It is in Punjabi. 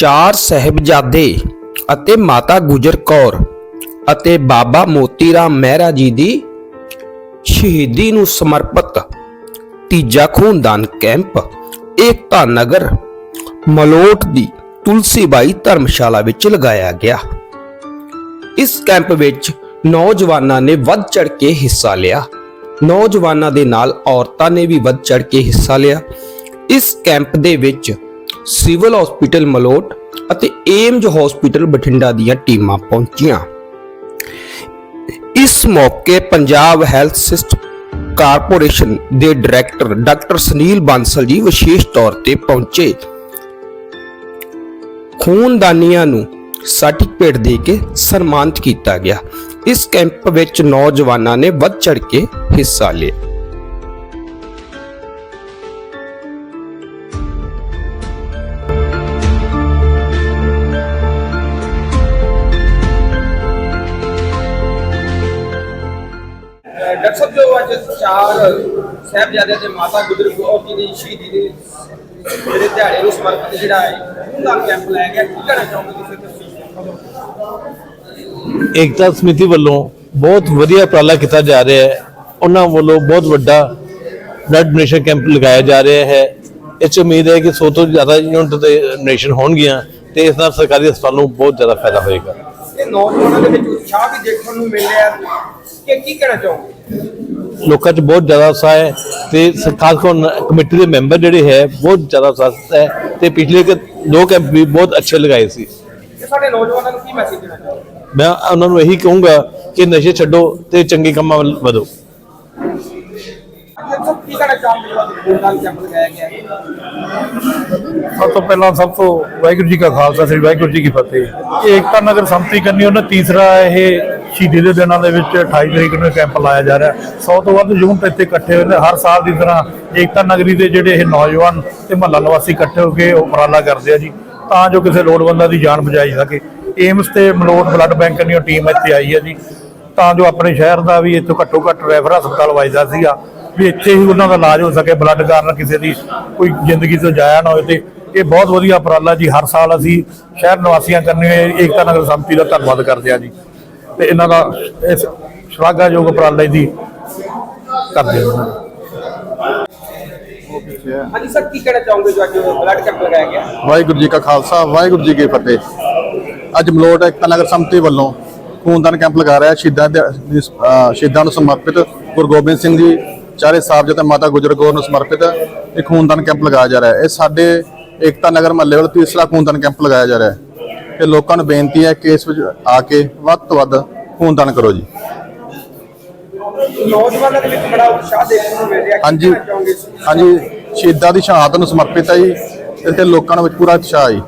ਚਾਰ ਸਹਿਬਜ਼ਾਦੇ ਅਤੇ ਮਾਤਾ ਗੁਜਰ ਕੌਰ ਅਤੇ ਬਾਬਾ ਮੋਤੀ ਰਾਮ ਮਹਿਰਾ ਜੀ ਦੀ ਸ਼ਹੀਦੀ ਨੂੰ ਸਮਰਪਿਤ ਤੀਜਾ ਖੂਨਦਾਨ ਕੈਂਪ ਏਕਤਾ ਨਗਰ ਮਲੋਟ ਦੀ ਤੁਲਸੀਬਾਈ ਧਰਮਸ਼ਾਲਾ ਵਿੱਚ ਲਗਾਇਆ ਗਿਆ। ਇਸ ਕੈਂਪ ਵਿੱਚ ਨੌਜਵਾਨਾਂ ਨੇ ਵੱਧ ਚੜ ਕੇ ਹਿੱਸਾ ਲਿਆ। ਨੌਜਵਾਨਾਂ ਦੇ ਨਾਲ ਔਰਤਾਂ ਨੇ ਵੀ ਵੱਧ ਚੜ ਕੇ ਹਿੱਸਾ ਲਿਆ। ਇਸ ਕੈਂਪ ਦੇ ਵਿੱਚ ਸਿਵਲ ਹਸਪੀਟਲ ਮਲੋਟ ਅਤੇ ਏਮਜ ਹਸਪੀਟਲ ਬਠਿੰਡਾ ਦੀਆਂ ਟੀਮਾਂ ਪਹੁੰਚੀਆਂ। ਇਸ ਮੌਕੇ ਪੰਜਾਬ ਹੈਲਥ ਸਿਸਟਮ ਕਾਰਪੋਰੇਸ਼ਨ ਦੇ ਡਾਇਰੈਕਟਰ ਡਾਕਟਰ ਸੁਨੀਲ ਬਾਂਸਲ ਜੀ ਵਿਸ਼ੇਸ਼ ਤੌਰ ਤੇ ਪਹੁੰਚੇ। ਖੂਨਦਾਨੀਆਂ ਨੂੰ ਸਰਟੀਫਿਕੇਟ ਦੇ ਕੇ ਸਨਮਾਨਿਤ ਕੀਤਾ ਗਿਆ। ਇਸ ਕੈਂਪ ਵਿੱਚ ਨੌਜਵਾਨਾਂ ਨੇ ਵੱਧ ਚੜ ਕੇ ਹਿੱਸਾ ਲਿਆ। ਡਾਕਟਰ ਸਾਹਿਬ ਜੋ ਅੱਜ ਚਾਰ ਸਾਹਿਬਜ਼ਾਦਿਆਂ ਦੇ ਮਾਤਾ ਗੁਜਰ ਕੌਰ ਜੀ ਦੀ ਸ਼ਹੀਦੀ ਦੇ ਜਿਹੜੇ ਦਿਹਾੜੇ ਨੂੰ ਸਮਰਪਿਤ ਜਿਹੜਾ ਹੈ ਉਹਦਾ ਕੈਂਪ ਲਾਇਆ ਗਿਆ। ਕੀ ਕਹਿਣਾ ਚਾਹੁੰਦੇ ਤੁਸੀਂ ਤਸਵੀਰ ਏਕਤਾ ਸਮਿਤੀ ਵੱਲੋਂ ਬਹੁਤ ਵਧੀਆ ਉਪਰਾਲਾ ਕੀਤਾ ਜਾ ਰਿਹਾ ਹੈ। ਉਹਨਾਂ ਵੱਲੋਂ ਬਹੁਤ ਵੱਡਾ ਬਲੱਡ ਡੋਨੇਸ਼ਨ ਕੈਂਪ ਲਗਾਇਆ ਜਾ ਰਿਹਾ ਹੈ। 'ਚ ਉਮੀਦ ਹੈ ਕਿ 100 ਤੋਂ ਜ਼ਿਆਦਾ ਯੂਨਿਟ ਦੇ ਡੋਨੇਸ਼ਨ ਹੋਣਗੀਆਂ ਤੇ ਇਸ ਨਾਲ ਸਰਕਾਰੀ ਹਸਪਤਾਲ ਨੂੰ ਬਹੁਤ ਜ਼ਿਆਦਾ ਫਾਇਦਾ ਹੋਏਗਾ। ਇਹ ਨੌਜਵਾਨਾਂ ਦੇ ਵਿੱਚ ਉਤਸ਼ਾਹ ਵੀ ਦੇਖਣ ਨੂੰ ਮਿਲ ਰਿਹਾ ਹੈ ਕਿ ਕੀ ਕਹਿਣਾ ਚਾਹੋਗੇ? ਲੋਕਾਂ 'ਚ ਬਹੁਤ ਜ਼ਿਆਦਾ ਉਤਸ਼ਾਹ ਹੈ ਤੇ ਖਾਸ ਕਰ ਕਮੇਟੀ ਦੇ ਮੈਂਬਰ ਜਿਹੜੇ ਹੈ ਬਹੁਤ ਜ਼ਿਆਦਾ ਉਤਸ਼ਾਹ ਹੈ ਤੇ ਪਿਛਲੇ ਕਿ ਦੋ ਕੈਂਪ ਵੀ ਬਹੁਤ ਅੱਛੇ ਲਗਾਏ ਸੀ। ਸਾਡੇ ਨੌਜਵਾਨਾਂ ਨੂੰ ਕੀ ਮੈਸੇਜ ਦੇਣਾ ਚਾਹੋਗੇ? ਮੈਂ ਉਹਨਾਂ ਨੂੰ ਇਹੀ ਕਹੂੰਗਾ ਕਿ ਨਸ਼ੇ ਛੱਡੋ ਤੇ ਚੰਗੇ ਕੰਮਾਂ ਵੱਲ ਵਧੋ। ਕੀ ਜਿਹੜਾ ਕੈਂਪ ਲਗਾਇਆ ਗਿਆ ਸਭ ਤੋਂ ਪਹਿਲਾਂ ਸਭ ਤੋਂ ਵਾਹਿਗੁਰੂ ਜੀ ਕਾ ਖਾਲਸਾ ਸ੍ਰੀ ਵਾਹਿਗੁਰੂ ਜੀ ਕੀ ਫਤਿਹ। ਏਕਤਾ ਨਗਰ ਸੰਮਤੀ ਕਰਨੀ ਉਹਨਾਂ ਤੀਸਰਾ ਇਹ ਸ਼ਹੀਦੀ ਦੇ ਦਿਨਾਂ ਦੇ ਵਿੱਚ 28 ਤਰੀਕ ਨੂੰ ਇਹ ਕੈਂਪ ਲਾਇਆ ਜਾ ਰਿਹਾ। 100 ਤੋਂ ਵੱਧ ਯੂਨਿਟ ਇੱਥੇ ਇਕੱਠੇ ਹੋਏ ਨੇ। ਹਰ ਸਾਲ ਦੀ ਤਰ੍ਹਾਂ ਏਕਤਾ ਨਗਰੀ ਦੇ ਜਿਹੜੇ ਇਹ ਨੌਜਵਾਨ ਤੇ ਮਹੱਲਾ ਨਿਵਾਸੀ ਇਕੱਠੇ ਹੋ ਕੇ ਉਪਰਾਲਾ ਕਰਦੇ ਆ ਜੀ। ਤਾਂ ਜੋ ਕਿਸੇ ਲੋੜਵੰਦਾਂ ਦੀ ਜਾਨ ਬਚਾਈ ਸਕੇ। ਏਮਸ ਤੇ ਮਲੋਟ ਬਲੱਡ ਬੈਂਕ ਦੀ ਟੀਮ ਇੱਥੇ ਆਈ ਹੈ ਜੀ। ਤਾਂ ਜੋ ਆਪਣੇ ਸ਼ਹਿਰ ਦਾ ਵੀ ਇੱਥੋਂ ਘੱਟੋ ਘੱਟ ਰੈਫਰ ਹਸਪਤਾਲ ਵਜਦਾ ਸੀਗਾ, ਵੀ ਇੱਥੇ ਹੀ ਉਹਨਾਂ ਦਾ ਇਲਾਜ ਹੋ ਸਕੇ। ਬਲੱਡ ਕਾਰਨ ਕਿਸੇ ਦੀ ਕੋਈ ਜ਼ਿੰਦਗੀ ਤੋਂ ਜਾਇਆ ਨਾ ਹੋਵੇ ਤੇ ਇਹ ਬਹੁਤ ਵਧੀਆ ਉਪਰਾਲਾ ਜੀ। ਹਰ ਸਾਲ ਅਸੀਂ ਸ਼ਹਿਰ ਨਿਵਾਸੀਆਂ ਕਰਨੀ ਏਕਤਾ ਨਗਰ ਸੰਮਤੀ ਦਾ ਧੰਨਵਾਦ ਕਰਦੇ ਆ ਜੀ। ਤੇ ਇਹਨਾਂ ਦਾ ਇਸ ਸ਼ਲਾਘਾਯੋਗ ਉਪਰਾਲਾ ਦੀ ਕਰਦੇ ਹਾਂ। ਹਾਂਜੀ ਸਰ ਕੀ ਕਹਿਣਾ ਚਾਹੋਗੇ ਜੋ ਅੱਜ ਬਲੱਡ ਕੈਂਪ ਲਗਾਇਆ ਗਿਆ? ਵਾਹਿਗੁਰੂ ਜੀ ਕਾ ਖਾਲਸਾ ਵਾਹਿਗੁਰੂ ਜੀ ਕੀ ਫਤਿਹ। ਅੱਜ ਮਲੋਟ ਏਕਤਾ ਨਗਰ ਸੰਮਤੀ ਵੱਲੋਂ ਖੂਨਦਾਨ ਕੈਂਪ ਲਗਾ ਰਿਹਾ ਸ਼ਹੀਦਾਂ ਦੇ ਸ਼ਹੀਦਾਂ ਨੂੰ ਸਮਰਪਿਤ ਗੁਰੂ ਗੋਬਿੰਦ ਸਿੰਘ ਜੀ ਚਾਰੇ ਸਾਹਿਬਜ਼ਾਦੇ ਮਾਤਾ ਗੁਜਰ ਕੌਰ ਨੂੰ ਸਮਰਪਿਤ ਇਹ ਖੂਨਦਾਨ ਕੈਂਪ ਲਗਾਇਆ ਜਾ ਰਿਹਾ ਹੈ। ਇਹ ਸਾਡੇ ਏਕਤਾ ਨਗਰ ਮਹੱਲੇ ਵੱਲ ਤੀਸਰਾ ਖੂਨਦਾਨ ਕੈਂਪ ਲਗਾਇਆ ਜਾ ਰਿਹਾ ਹੈ। ਤੇ ਲੋਕਾਂ ਨੂੰ ਬੇਨਤੀ ਹੈ ਕਿ ਇਸ ਵਿੱਚ ਆ ਕੇ ਵੱਧ ਤੋਂ ਵੱਧ ਖੂਨਦਾਨ ਕਰੋ ਜੀ। ਨੌਜਵਾਨਾਂ ਦੇ ਵਿੱਚ ਬੜਾ ਉਤਸ਼ਾਹ ਦੇਖਣ ਨੂੰ ਮਿਲ ਰਿਹਾ। ਹਾਂਜੀ। ਹਾਂਜੀ ਸ਼ਹੀਦਾਂ ਦੀ ਸ਼ਹਾਦਤ ਨੂੰ ਸਮਰਪਿਤ ਹੈ ਜੀ ਇੱਥੇ ਲੋਕਾਂ ਨੂੰ ਵਿੱਚ ਪੂਰਾ ਉਤਸ਼ਾਹ ਹੈ ਜੀ।